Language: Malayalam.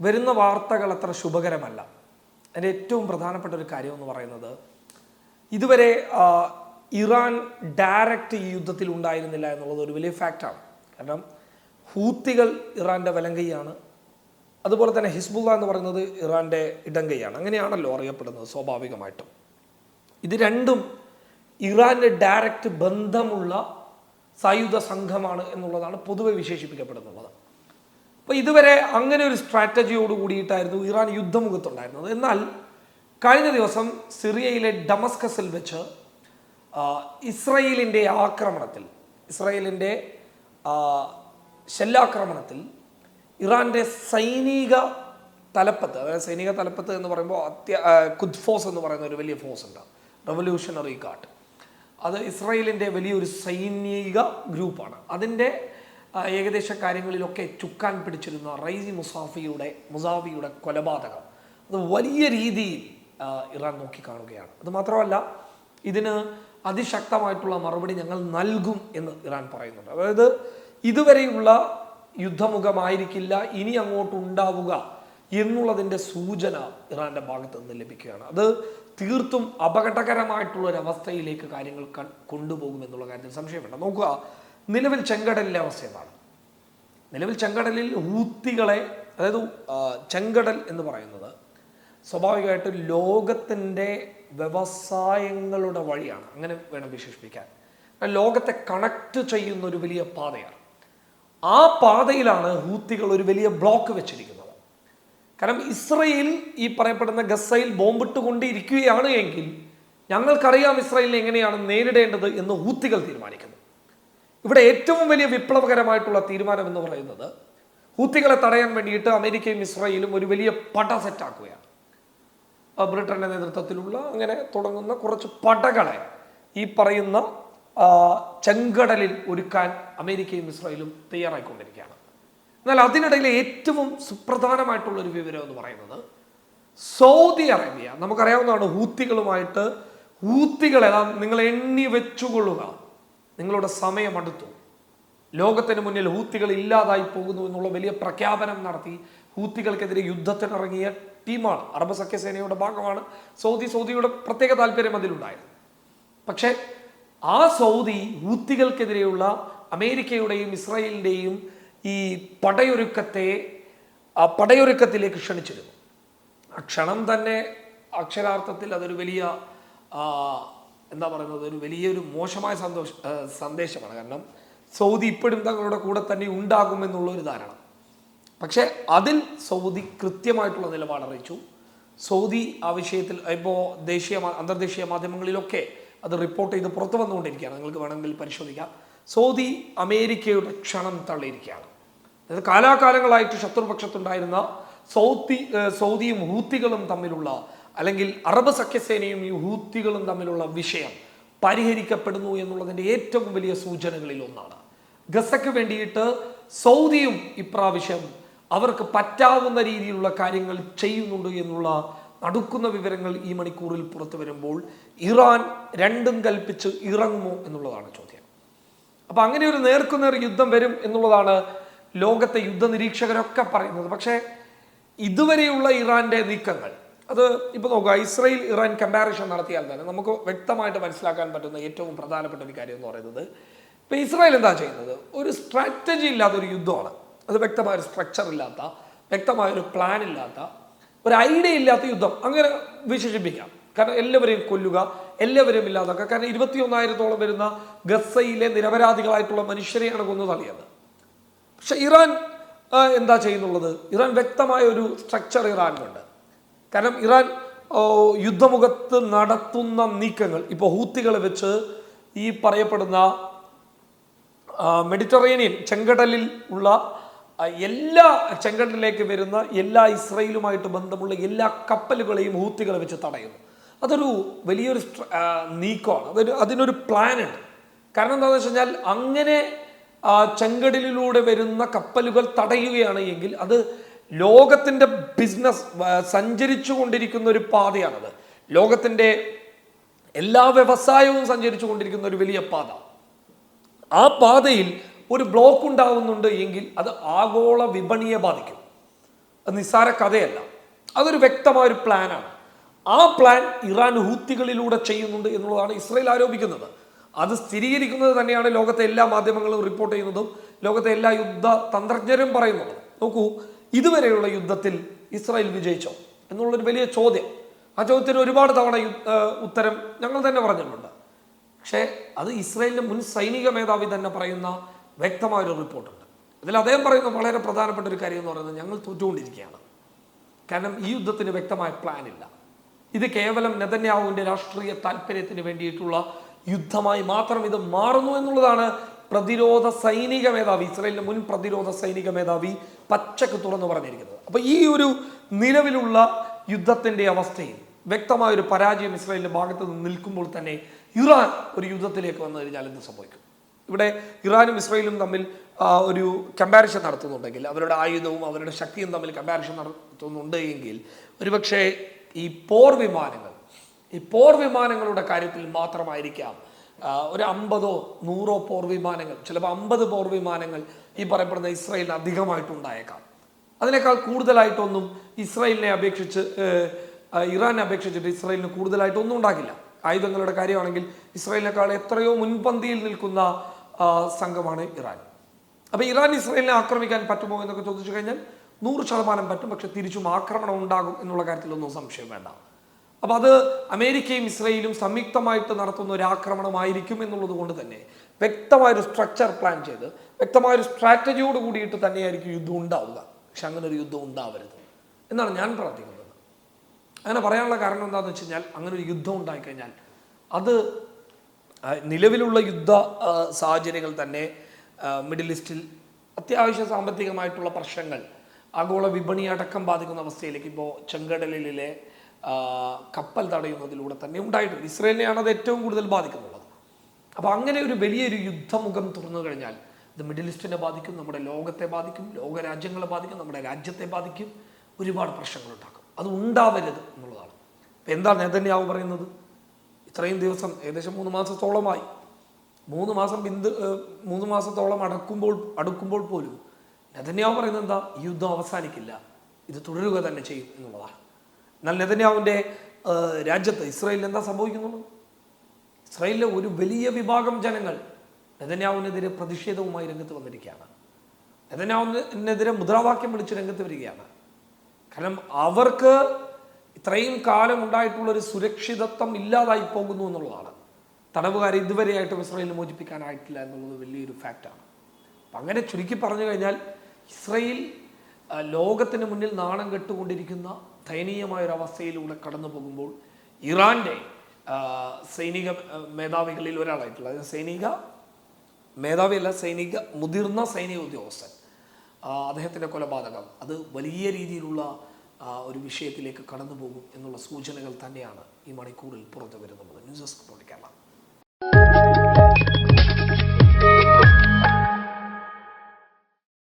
വരുന്ന വാർത്തകൾ അത്ര ശുഭകരമല്ല. അതിന്റെ ഏറ്റവും പ്രധാനപ്പെട്ട ഒരു കാര്യം എന്ന് പറയുന്നത് ഇതുവരെ ഇറാൻ ഡയറക്റ്റ് ഈ യുദ്ധത്തിൽ ഉണ്ടായിരുന്നില്ല എന്നുള്ളത് ഒരു വലിയ ഫാക്റ്റാണ്. കാരണം ഹൂത്തികൾ ഇറാന്റെ വലങ്കയാണ് അതുപോലെ തന്നെ ഹിസ്ബുള്ള എന്ന് പറയുന്നത് ഇറാന്റെ ഇടങ്കയാണ് അങ്ങനെയാണല്ലോ അറിയപ്പെടുന്നത് സ്വാഭാവികമായിട്ടും. ഇത് രണ്ടും ഇറാന്റെ ഡയറക്റ്റ് ബന്ധമുള്ള സായുധ സംഘമാണ് എന്നുള്ളതാണ് പൊതുവെ വിശേഷിപ്പിക്കപ്പെടുന്നുള്ളത് അപ്പോൾ ഇതുവരെ അങ്ങനെ ഒരു സ്ട്രാറ്റജിയോട് കൂടിയിട്ടായിരുന്നു ഇറാൻ യുദ്ധമുഖത്തുണ്ടായിരുന്നത്. എന്നാൽ കഴിഞ്ഞ ദിവസം സിറിയയിലെ ഡമസ്കസിൽ വെച്ച് ഇസ്രയേലിന്റെ ആക്രമണത്തിൽ ഇസ്രയേലിന്റെ ഷെല്ലാക്രമണത്തിൽ ഇറാന്റെ സൈനിക തലപ്പത്ത് അതായത് സൈനിക തലപ്പത്ത് എന്ന് പറയുമ്പോൾ അത്യ കുദ്ഫോസ് എന്ന് പറയുന്ന ഒരു വലിയ ഫോഴ്സ് ഉണ്ട്. റെവല്യൂഷണറി ഗാർഡ് അത് ഇസ്രയേലിന്റെ വലിയൊരു സൈനിക ഗ്രൂപ്പാണ്. അതിന്റെ ഏകദേശ കാര്യങ്ങളിലൊക്കെ ചുക്കാൻ പിടിച്ചിരുന്ന റൈസി മുസാഫിയുടെ മുസാഫിയുടെ കൊലപാതകം. അത് വലിയ രീതിയിൽ ഇറാൻ നോക്കിക്കാണുകയാണ്. അത് മാത്രമല്ല ഇതിന് അതിശക്തമായിട്ടുള്ള മറുപടി ഞങ്ങൾ നൽകും എന്ന് ഇറാൻ പറയുന്നുണ്ട്. അതായത് ഇതുവരെയുള്ള യുദ്ധമുഖമായിരിക്കില്ല ഇനി അങ്ങോട്ട് ഉണ്ടാവുക എന്നുള്ളതിന്റെ സൂചന ഇറാന്റെ ഭാഗത്ത് നിന്ന് ലഭിക്കുകയാണ്. അത് തീർത്തും അപകടകരമായിട്ടുള്ള അവസ്ഥയിലേക്ക് കാര്യങ്ങൾ കൊണ്ടുപോകും എന്നുള്ള കാര്യത്തിൽ സംശയമുണ്ട് നോക്കുക നിലവിൽ ചെങ്കടലിലെ അവസ്ഥ എന്താണ് നിലവിൽ ചെങ്കടലിൽ ഹൂത്തികളെ അതായത് ചെങ്കടൽ എന്ന് പറയുന്നത് സ്വാഭാവികമായിട്ടും ലോകത്തിന്റെ വ്യവസായങ്ങളുടെ വഴിയാണ്. അങ്ങനെ വേണം വിശേഷിപ്പിക്കാൻ. ലോകത്തെ കണക്ട് ചെയ്യുന്ന ഒരു വലിയ പാതയാണ്. ആ പാതയിലാണ് ഹൂത്തികൾ ഒരു വലിയ ബ്ലോക്ക് വെച്ചിരിക്കുന്നത്. കാരണം ഇസ്രയേൽ ഈ പറയപ്പെടുന്ന ഗസയിൽ ബോംബിട്ടുകൊണ്ടിരിക്കുകയാണ് എങ്കിൽ ഞങ്ങൾക്കറിയാം ഇസ്രയേലിനെ എങ്ങനെയാണ് നേരിടേണ്ടത് എന്ന് ഹൂത്തികൾ തീരുമാനിക്കുന്നു. ഇവിടെ ഏറ്റവും വലിയ വിപ്ലവകരമായിട്ടുള്ള തീരുമാനം എന്ന് പറയുന്നത് ഹൂത്തികളെ തടയാൻ വേണ്ടിയിട്ട് അമേരിക്കയും ഇസ്രായേലും ഒരു വലിയ പട സെറ്റാക്കുകയാണ്. ബ്രിട്ടന്റെ നേതൃത്വത്തിലുള്ള അങ്ങനെ തുടങ്ങുന്ന കുറച്ച് പടകളെ ഈ പറയുന്ന ചെങ്കടലിൽ ഒരുക്കാൻ അമേരിക്കയും ഇസ്രായേലും തയ്യാറായിക്കൊണ്ടിരിക്കുകയാണ്. എന്നാൽ അതിനിടയിലെ ഏറ്റവും സുപ്രധാനമായിട്ടുള്ള ഒരു വിവരം എന്ന് പറയുന്നത് സൗദി അറേബ്യ. നമുക്കറിയാവുന്നതാണ് ഹൂത്തികളുമായിട്ട് ഹൂത്തികളെ നിങ്ങൾ എണ്ണി വെച്ചുകൊള്ളുക. നിങ്ങളുടെ സമയം അടുത്തു. ലോകത്തിന് മുന്നിൽ ഹൂത്തികൾ ഇല്ലാതായി പോകുന്നു എന്നുള്ള വലിയ പ്രഖ്യാപനം നടത്തി ഹൂത്തികൾക്കെതിരെ യുദ്ധത്തിനിറങ്ങിയ ടീമാണ് അറബ് സഖ്യസേനയുടെ ഭാഗമാണ് സൗദി. സൗദിയുടെ പ്രത്യേക താല്പര്യം അതിലുണ്ടായിരുന്നു. പക്ഷേ ആ സൗദി ഹൂത്തികൾക്കെതിരെയുള്ള അമേരിക്കയുടെയും ഇസ്രായേലിന്റെയും ഈ പടയൊരുക്കത്തെ ആ പടയൊരുക്കത്തിലേക്ക് ക്ഷണിച്ചിരുന്നു. ആ ക്ഷണം തന്നെ അക്ഷരാർത്ഥത്തിൽ അതൊരു വലിയ എന്താ പറയുന്നത് ഒരു വലിയൊരു മോശമായ സന്തോഷ സന്ദേശമാണ്. കാരണം സൗദി ഇപ്പോഴും തങ്ങളുടെ കൂടെ തന്നെ ഉണ്ടാകുമെന്നുള്ള ഒരു ധാരണ. പക്ഷേ അതിൽ സൗദി കൃത്യമായിട്ടുള്ള നിലപാട് അറിയിച്ചു. സൗദി ആ വിഷയത്തിൽ ഇപ്പോൾ ദേശീയ അന്തർദേശീയ മാധ്യമങ്ങളിലൊക്കെ അത് റിപ്പോർട്ട് ചെയ്ത് പുറത്തു വന്നുകൊണ്ടിരിക്കുകയാണ്. നിങ്ങൾക്ക് വേണമെങ്കിൽ പരിശോധിക്കാം. സൗദി അമേരിക്കയുടെ ക്ഷണം തള്ളിയിരിക്കുകയാണ്. അതായത് കാലാകാലങ്ങളായിട്ട് ശത്രുപക്ഷത്തുണ്ടായിരുന്ന സൗദി സൗദിയും ഹൂത്തികളും തമ്മിലുള്ള അല്ലെങ്കിൽ അറബ് സഖ്യസേനയും ഈ ഹൂത്തികളും തമ്മിലുള്ള വിഷയം പരിഹരിക്കപ്പെടുന്നു എന്നുള്ളതിന്റെ ഏറ്റവും വലിയ സൂചനകളിൽ ഒന്നാണ്. ഗസയ്ക്ക് വേണ്ടിയിട്ട് സൗദിയും ഇപ്രാവശ്യം അവർക്ക് പറ്റാവുന്ന രീതിയിലുള്ള കാര്യങ്ങൾ ചെയ്യുന്നുണ്ട് എന്നുള്ള നടുക്കുന്ന വിവരങ്ങൾ ഈ മണിക്കൂറിൽ പുറത്തു വരുമ്പോൾ ഇറാൻ രണ്ടും കൽപ്പിച്ച് ഇറങ്ങുമോ എന്നുള്ളതാണ് ചോദ്യം. അപ്പൊ അങ്ങനെ ഒരു നേർക്കുനേർ യുദ്ധം വരും എന്നുള്ളതാണ് ലോകത്തെ യുദ്ധ നിരീക്ഷകരൊക്കെ പറയുന്നത്. പക്ഷേ ഇതുവരെയുള്ള ഇറാന്റെ നീക്കങ്ങൾ അത് ഇപ്പോൾ നോക്കുക ഇസ്രയേൽ ഇറാൻ കമ്പാരിഷൻ നടത്തിയാൽ തന്നെ നമുക്ക് വ്യക്തമായിട്ട് മനസ്സിലാക്കാൻ പറ്റുന്ന ഏറ്റവും പ്രധാനപ്പെട്ട ഒരു കാര്യം എന്ന് പറയുന്നത് ഇപ്പോൾ ഇസ്രായേൽ എന്താ ചെയ്യുന്നത്? ഒരു സ്ട്രാറ്റജി ഇല്ലാത്ത ഒരു യുദ്ധമാണ്. അത് വ്യക്തമായ ഒരു സ്ട്രക്ചർ ഇല്ലാത്ത വ്യക്തമായ ഒരു പ്ലാൻ ഇല്ലാത്ത ഒരു ഐഡിയ ഇല്ലാത്ത യുദ്ധം. അങ്ങനെ വിശേഷിപ്പിക്കാം. കാരണം എല്ലാവരെയും കൊല്ലുക എല്ലാവരെയും ഇല്ലാതാക്കുക. കാരണം ഇരുപത്തിയൊന്നായിരത്തോളം വരുന്ന ഗസയിലെ നിരപരാധികളായിട്ടുള്ള മനുഷ്യരെയാണ് കൊന്നു തള്ളിയത്. പക്ഷെ ഇറാൻ എന്താ ചെയ്യുന്നുള്ളത്? ഇറാൻ വ്യക്തമായ ഒരു സ്ട്രക്ചർ ഇറാനുണ്ട് കാരണം ഇറാൻ യുദ്ധമുഖത്ത് നടത്തുന്ന നീക്കങ്ങൾ ഇപ്പോൾ ഹൂത്തികളെ വെച്ച് ഈ പറയപ്പെടുന്ന മെഡിറ്ററേനിയൻ ചെങ്കടലിൽ ഉള്ള എല്ലാ ചെങ്കടലിലേക്ക് വരുന്ന എല്ലാ ഇസ്രയേലുമായിട്ട് ബന്ധമുള്ള എല്ലാ കപ്പലുകളെയും ഹൂത്തികളെ വെച്ച് തടയുന്നു. അതൊരു വലിയൊരു നീക്കമാണ്. അതൊരു അതിനൊരു പ്ലാൻ ഉണ്ട് കാരണം എന്താണെന്ന് വെച്ച് കഴിഞ്ഞാൽ അങ്ങനെ ചെങ്കടലിലൂടെ വരുന്ന കപ്പലുകൾ തടയുകയാണ് എങ്കിൽ അത് ലോകത്തിന്റെ ബിസിനസ് സഞ്ചരിച്ചു കൊണ്ടിരിക്കുന്ന ഒരു പാതയാണത്. ലോകത്തിന്റെ എല്ലാ വ്യവസായവും സഞ്ചരിച്ചു കൊണ്ടിരിക്കുന്ന ഒരു വലിയ പാത. ആ പാതയിൽ ഒരു ബ്ലോക്ക് ഉണ്ടാവുന്നുണ്ട് എങ്കിൽ അത് ആഗോള വിപണിയെ ബാധിക്കും. അത് നിസ്സാര കഥയല്ല. അതൊരു വ്യക്തമായ ഒരു പ്ലാനാണ് ആ പ്ലാൻ ഇറാൻ ഹൂത്തികളിലൂടെ ചെയ്യുന്നുണ്ട് എന്നുള്ളതാണ് ഇസ്രയേൽ ആരോപിക്കുന്നത്. അത് സ്ഥിരീകരിക്കുന്നത് തന്നെയാണ് ലോകത്തെ എല്ലാ മാധ്യമങ്ങളും റിപ്പോർട്ട് ചെയ്യുന്നതും ലോകത്തെ എല്ലാ യുദ്ധ തന്ത്രജ്ഞരും പറയുന്നതും. നോക്കൂ ഇതുവരെയുള്ള യുദ്ധത്തിൽ ഇസ്രായേൽ വിജയിച്ചോ എന്നുള്ളൊരു വലിയ ചോദ്യം. ആ ചോദ്യത്തിന് ഒരുപാട് തവണ ഉത്തരം ഞങ്ങൾ തന്നെ പറഞ്ഞിട്ടുണ്ട്. പക്ഷേ അത് ഇസ്രായേലിന്റെ മുൻ സൈനിക മേധാവി തന്നെ പറയുന്ന വ്യക്തമായൊരു റിപ്പോർട്ടുണ്ട്. ഇതിൽ അദ്ദേഹം പറയുന്ന വളരെ പ്രധാനപ്പെട്ട ഒരു കാര്യം എന്ന് പറയുന്നത് ഞങ്ങൾ തോറ്റുകൊണ്ടിരിക്കുകയാണ്. കാരണം ഈ യുദ്ധത്തിന് വ്യക്തമായ പ്ലാൻ ഇല്ല. ഇത് കേവലം നെതന്യാഹുവിന്റെ രാഷ്ട്രീയ താല്പര്യത്തിന് വേണ്ടിയിട്ടുള്ള യുദ്ധമായി മാത്രം ഇത് മാറുന്നു എന്നുള്ളതാണ് പ്രതിരോധ സൈനിക മേധാവി ഇസ്രയേലിന്റെ മുൻ പ്രതിരോധ സൈനിക മേധാവി പച്ചക്ക് തുറന്നു പറഞ്ഞിരിക്കുന്നത്. അപ്പോൾ ഈ ഒരു നിലവിലുള്ള യുദ്ധത്തിന്റെ അവസ്ഥയിൽ വ്യക്തമായ ഒരു പരാജയം ഇസ്രായേലിന്റെ ഭാഗത്ത് നിന്ന് നിൽക്കുമ്പോൾ തന്നെ ഇറാൻ ഒരു യുദ്ധത്തിലേക്ക് വന്നു കഴിഞ്ഞാൽ എന്ത് സംഭവിക്കും? ഇവിടെ ഇറാനും ഇസ്രയേലും തമ്മിൽ ഒരു കമ്പാരിഷൻ നടത്തുന്നുണ്ടെങ്കിൽ അവരുടെ ആയുധവും അവരുടെ ശക്തിയും തമ്മിൽ കമ്പാരിഷൻ നടത്തുന്നുണ്ട് എങ്കിൽ ഒരുപക്ഷെ ഈ പോർ വിമാനങ്ങൾ ഈ പോർ വിമാനങ്ങളുടെ കാര്യത്തിൽ മാത്രമായിരിക്കാം ഒരു അമ്പതോ നൂറോ പോർ വിമാനങ്ങൾ ചിലപ്പോൾ അമ്പത് പോർ വിമാനങ്ങൾ ഈ പറയപ്പെടുന്ന ഇസ്രായേലിന് അധികമായിട്ടുണ്ടായേക്കാം. അതിനേക്കാൾ കൂടുതലായിട്ടൊന്നും ഇസ്രയേലിനെ അപേക്ഷിച്ച് ഇറാനെ അപേക്ഷിച്ചിട്ട് ഇസ്രയേലിന് കൂടുതലായിട്ടൊന്നും ഉണ്ടാകില്ല. ആയുധങ്ങളുടെ കാര്യമാണെങ്കിൽ ഇസ്രയേലിനേക്കാൾ എത്രയോ മുൻപന്തിയിൽ നിൽക്കുന്ന സംഘമാണ് ഇറാൻ. അപ്പോൾ ഇറാൻ ഇസ്രയേലിനെ ആക്രമിക്കാൻ പറ്റുമോ എന്നൊക്കെ ചോദിച്ചു കഴിഞ്ഞാൽ നൂറ് ശതമാനം പറ്റും പക്ഷെ തിരിച്ചും ആക്രമണം ഉണ്ടാകും എന്നുള്ള കാര്യത്തിലൊന്നും സംശയം വേണ്ട. അപ്പോൾ അത് അമേരിക്കയും ഇസ്രയേലും സംയുക്തമായിട്ട് നടത്തുന്ന ഒരു ആക്രമണമായിരിക്കും എന്നുള്ളത് കൊണ്ട് തന്നെ വ്യക്തമായൊരു സ്ട്രക്ചർ പ്ലാൻ ചെയ്ത് വ്യക്തമായൊരു സ്ട്രാറ്റജിയോട് കൂടിയിട്ട് തന്നെയായിരിക്കും യുദ്ധം ഉണ്ടാവുക. പക്ഷെ അങ്ങനെ ഒരു യുദ്ധം ഉണ്ടാവരുത് എന്നാണ് ഞാൻ പ്രാർത്ഥിക്കുന്നത്. അങ്ങനെ പറയാനുള്ള കാരണം എന്താണെന്ന് വെച്ച് കഴിഞ്ഞാൽ അങ്ങനെ ഒരു യുദ്ധം ഉണ്ടായിക്കഴിഞ്ഞാൽ അത് നിലവിലുള്ള യുദ്ധ സാഹചര്യങ്ങൾ തന്നെ മിഡിൽ ഈസ്റ്റിൽ അത്യാവശ്യ സാമ്പത്തികമായിട്ടുള്ള പ്രശ്നങ്ങൾ ആഗോള വിപണി അടക്കം ബാധിക്കുന്ന അവസ്ഥയിലേക്ക് ഇപ്പോൾ ചെങ്കടലിലെ കപ്പൽ തടയുന്നതിലൂടെ തന്നെ ഉണ്ടായിട്ടുണ്ട്. ഇസ്രയേലിനെയാണ് അത് ഏറ്റവും കൂടുതൽ ബാധിക്കുന്നുള്ളത്. അപ്പോൾ അങ്ങനെ ഒരു വലിയൊരു യുദ്ധമുഖം തുറന്നു കഴിഞ്ഞാൽ ഇത് മിഡിൽ ഈസ്റ്റിനെ ബാധിക്കും നമ്മുടെ ലോകത്തെ ബാധിക്കും ലോക രാജ്യങ്ങളെ ബാധിക്കും നമ്മുടെ രാജ്യത്തെ ബാധിക്കും. ഒരുപാട് പ്രശ്നങ്ങൾ ഉണ്ടാക്കും. അത് ഉണ്ടാവരുത് എന്നുള്ളതാണ്. ഇപ്പം എന്താ നേതന്യാവ് പറയുന്നത്? ഇത്രയും ദിവസം ഏകദേശം മൂന്ന് മാസത്തോളമായി. മൂന്ന് മാസം ബിന്ദു മൂന്ന് മാസത്തോളം അടക്കുമ്പോൾ അടുക്കുമ്പോൾ പോലും നെതന്യാവ് പറയുന്നത് എന്താ? യുദ്ധം അവസാനിക്കില്ല. ഇത് തുടരുക തന്നെ ചെയ്യും എന്നുള്ളതാണ്. എന്നാൽ നെതന്യാവിന്റെ രാജ്യത്ത് ഇസ്രായേലിൽ എന്താ സംഭവിക്കുന്നത്? ഇസ്രായേലിലെ ഒരു വലിയ വിഭാഗം ജനങ്ങൾ നെതന്യാവിനെതിരെ പ്രതിഷേധവുമായി രംഗത്ത് വന്നിരിക്കുകയാണ്. നെതന്യാവിനെതിരെ മുദ്രാവാക്യം വിളിച്ച് രംഗത്ത് വരികയാണ്. കാരണം അവർക്ക് ഇത്രയും കാലം ഉണ്ടായിട്ടുള്ള ഒരു സുരക്ഷിതത്വം ഇല്ലാതായി പോകുന്നു എന്നുള്ളതാണ്. തടവുകാരെ ഇതുവരെയായിട്ടും ഇസ്രായേലിന് മോചിപ്പിക്കാനായിട്ടില്ല എന്നുള്ളത് വലിയൊരു ഫാക്റ്റാണ് അപ്പം അങ്ങനെ ചുരുക്കി പറഞ്ഞു കഴിഞ്ഞാൽ ഇസ്രയേൽ ലോകത്തിന് മുന്നിൽ നാണം കെട്ടുകൊണ്ടിരിക്കുന്ന ദയനീയമായ ഒരു അവസ്ഥയിലൂടെ കടന്നു പോകുമ്പോൾ ഇറാന്റെ സൈനിക മേധാവികളിൽ ഒരാളായിട്ടുള്ള അതായത് സൈനിക മേധാവിയല്ല സൈനിക മുതിർന്ന സൈനിക ഉദ്യോഗസ്ഥൻ. അദ്ദേഹത്തിന്റെ കൊലപാതകം. അത് വലിയ രീതിയിലുള്ള ഒരു വിഷയത്തിലേക്ക് കടന്നു പോകും എന്നുള്ള സൂചനകൾ തന്നെയാണ് ഈ മണിക്കൂറിൽ പുറത്തു വരുന്നത് ന്യൂസ് ഡെസ്ക് കേരള.